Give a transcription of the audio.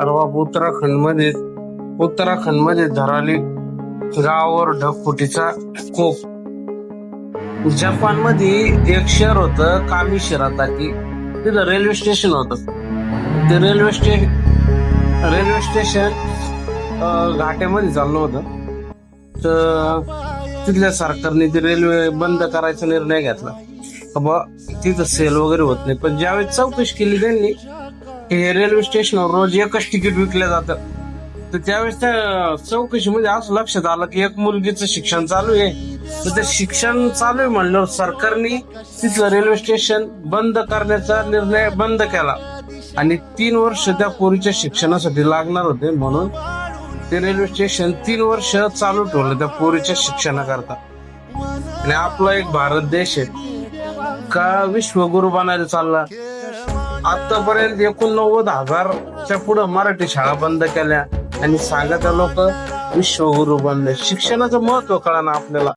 अरे बाप उत्तराखंडमध्ये उत्तराखंडमध्ये धराली गावावर ढगफुटीचा कोप. जपानमध्ये एक शहर होत कामी शिराताकी तिथं रेल्वे स्टेशन होत. ते रेल्वे स्टेशन रेल्वे स्टेशन घाट्यामध्ये चाललं होतं. तर तिथल्या सरकारने ते रेल्वे बंद करायचा निर्णय घेतला. का बुवा तिथं सेल वगैरे होत नाही. पण ज्यावेळेस चौकशी केली त्यांनी हे रेल्वे स्टेशनवर रोज एकच तिकीट विकलं जातं. तर त्यावेळेस त्या चौकशीमध्ये असं लक्षात आलं की एक मुलगीचं शिक्षण चालू आहे. तर ते शिक्षण चालू आहे म्हणल्यावर सरकारने तिथलं रेल्वे स्टेशन बंद करण्याचा निर्णय बंद केला. आणि तीन वर्ष त्या पोरीच्या शिक्षणासाठी लागणार होते म्हणून ते रेल्वे स्टेशन तीन वर्ष चालू ठेवलं त्या पोरीच्या शिक्षणाकरता. आणि आपला एक भारत देश आहे. का विश्वगुरु बनायला चालला? आतापर्यंत एकोणनव्वद हजारच्या पुढे मराठी शाळा बंद केल्या. आणि सांगा त्या लोक विश्वगुरु बनले. शिक्षणाचं महत्त्व कळा ना आपल्याला.